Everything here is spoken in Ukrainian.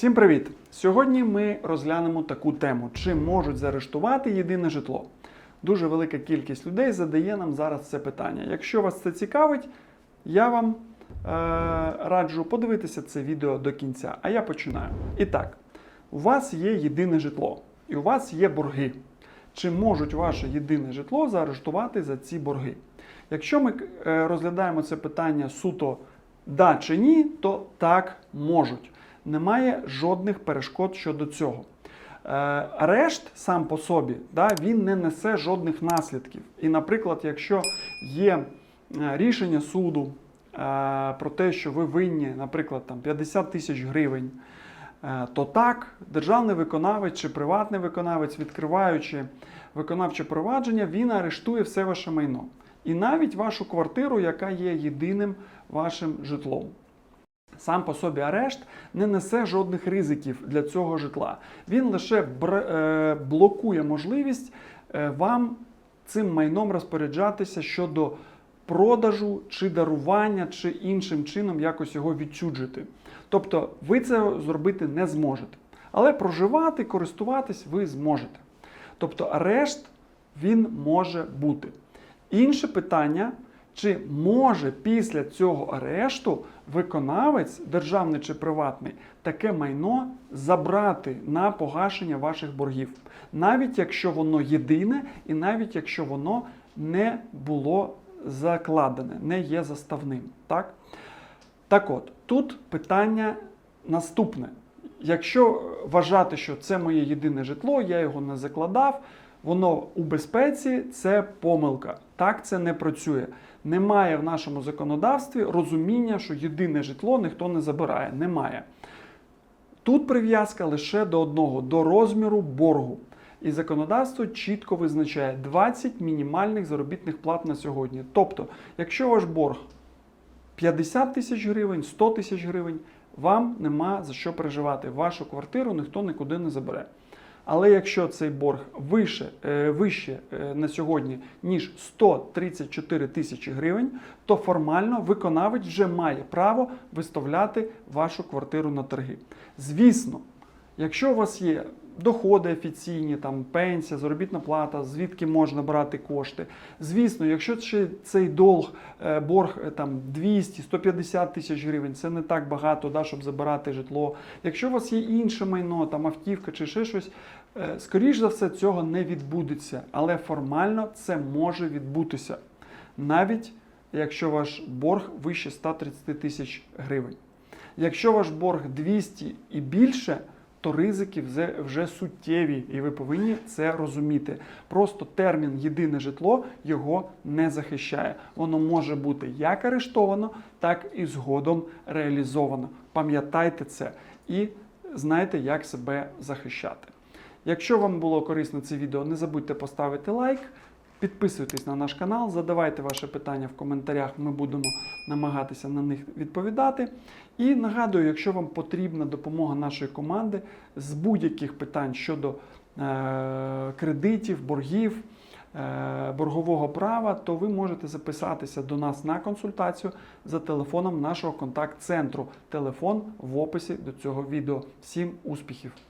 Всім привіт! Сьогодні ми розглянемо таку тему: чи можуть заарештувати єдине житло? Дуже велика кількість людей задає нам зараз це питання. Якщо вас це цікавить, я вам е, раджу подивитися це відео до кінця. А я починаю. І так, у вас є єдине житло, і у вас є борги. Чи можуть ваше єдине житло заарештувати за ці борги? Якщо ми е, розглядаємо це питання суто да чи ні, то так можуть. Немає жодних перешкод щодо цього. Е, Арешт сам по собі да, він не несе жодних наслідків. І, наприклад, якщо є е, рішення суду е, про те, що ви винні, наприклад, там 50 тисяч гривень, то так, державний виконавець чи приватний виконавець, відкриваючи виконавче провадження, він арештує все ваше майно. І навіть вашу квартиру, яка є єдиним вашим житлом. Сам по собі арешт не несе жодних ризиків для цього житла. Він лише е, блокує можливість е, вам цим майном розпоряджатися щодо продажу чи дарування, чи іншим чином якось його відчуджити. Тобто ви це зробити не зможете. Але проживати, користуватись ви зможете. Тобто арешт він може бути. Інше питання, чи може після цього арешту виконавець, державний чи приватний, таке майно забрати на погашення ваших боргів, навіть якщо воно єдине, і навіть якщо воно не було закладене, не є заставним. Так, так от, тут питання наступне. Якщо вважати, що це моє єдине житло, я його не закладав, воно у безпеці це помилка. Так це не працює. Немає в нашому законодавстві розуміння, що єдине житло ніхто не забирає. Немає. Тут прив'язка лише до одного до розміру боргу. І законодавство чітко визначає 20 мінімальних заробітних плат на сьогодні. Тобто, якщо ваш борг 50 тисяч гривень, 100 тисяч гривень, вам нема за що переживати. Вашу квартиру ніхто нікуди не забере. Але якщо цей борг вище, е, вище е, на сьогодні, ніж 134 тисячі гривень, то формально виконавець вже має право виставляти вашу квартиру на торги. Звісно, якщо у вас є доходи офіційні, там пенсія, заробітна плата, звідки можна брати кошти. Звісно, якщо цей долг, е, борг е, там 200-150 тисяч гривень, це не так багато, да, щоб забирати житло. Якщо у вас є інше майно, там автівка чи ще щось, е, скоріш за все, цього не відбудеться, але формально це може відбутися, навіть якщо ваш борг вище 130 тисяч гривень. Якщо ваш борг 200 і більше, то ризики вже, вже суттєві, і ви повинні це розуміти. Просто термін єдине житло його не захищає. Воно може бути як арештовано, так і згодом реалізовано. Пам'ятайте це і знайте, як себе захищати. Якщо вам було корисно це відео, не забудьте поставити лайк. Підписуйтесь на наш канал, задавайте ваші питання в коментарях, ми будемо намагатися на них відповідати. І нагадую, якщо вам потрібна допомога нашої команди з будь-яких питань щодо е- кредитів, боргів, е- боргового права, то ви можете записатися до нас на консультацію за телефоном нашого контакт-центру. Телефон в описі до цього відео. Всім успіхів!